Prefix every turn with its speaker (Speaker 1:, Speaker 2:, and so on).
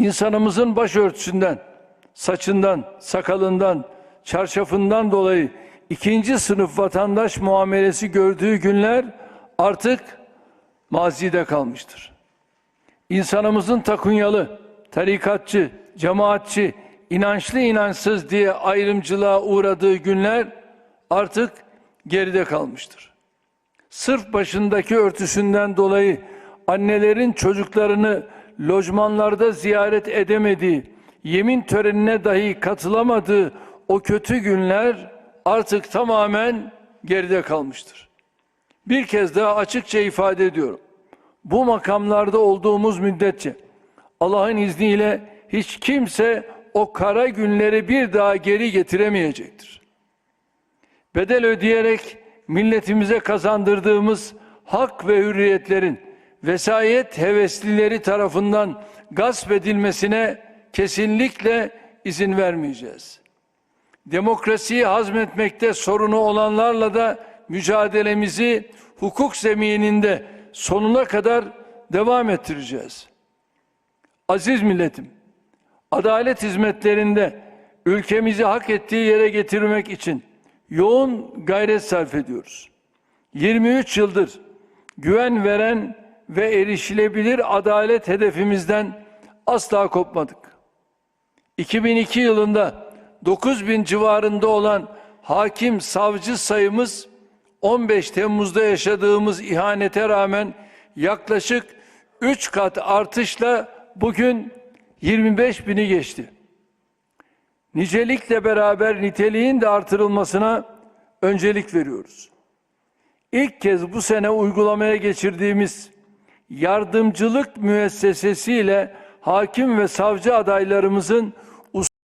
Speaker 1: insanımızın başörtüsünden, saçından, sakalından, çarşafından dolayı ikinci sınıf vatandaş muamelesi gördüğü günler artık mazide kalmıştır. İnsanımızın takunyalı, tarikatçı, cemaatçi, inançlı inançsız diye ayrımcılığa uğradığı günler artık geride kalmıştır. Sırf başındaki örtüsünden dolayı annelerin çocuklarını lojmanlarda ziyaret edemediği, yemin törenine dahi katılamadığı o kötü günler artık tamamen geride kalmıştır. Bir kez daha açıkça ifade ediyorum. Bu makamlarda olduğumuz müddetçe Allah'ın izniyle hiç kimse o kara günleri bir daha geri getiremeyecektir. Bedel ödeyerek milletimize kazandırdığımız hak ve hürriyetlerin vesayet heveslileri tarafından gasp edilmesine kesinlikle izin vermeyeceğiz. Demokrasiyi hazmetmekte sorunu olanlarla da mücadelemizi hukuk zemininde sonuna kadar devam ettireceğiz. Aziz milletim, adalet hizmetlerinde ülkemizi hak ettiği yere getirmek için yoğun gayret sarf ediyoruz. 23 yıldır güven veren ve erişilebilir adalet hedefimizden asla kopmadık. 2002 yılında 9 bin civarında olan hakim savcı sayımız 15 Temmuz'da yaşadığımız ihanete rağmen yaklaşık 3 kat artışla bugün 25 bini geçti. Nicelikle beraber niteliğin de artırılmasına öncelik veriyoruz. İlk kez bu sene uygulamaya geçirdiğimiz yardımcılık müessesesiyle hakim ve savcı adaylarımızın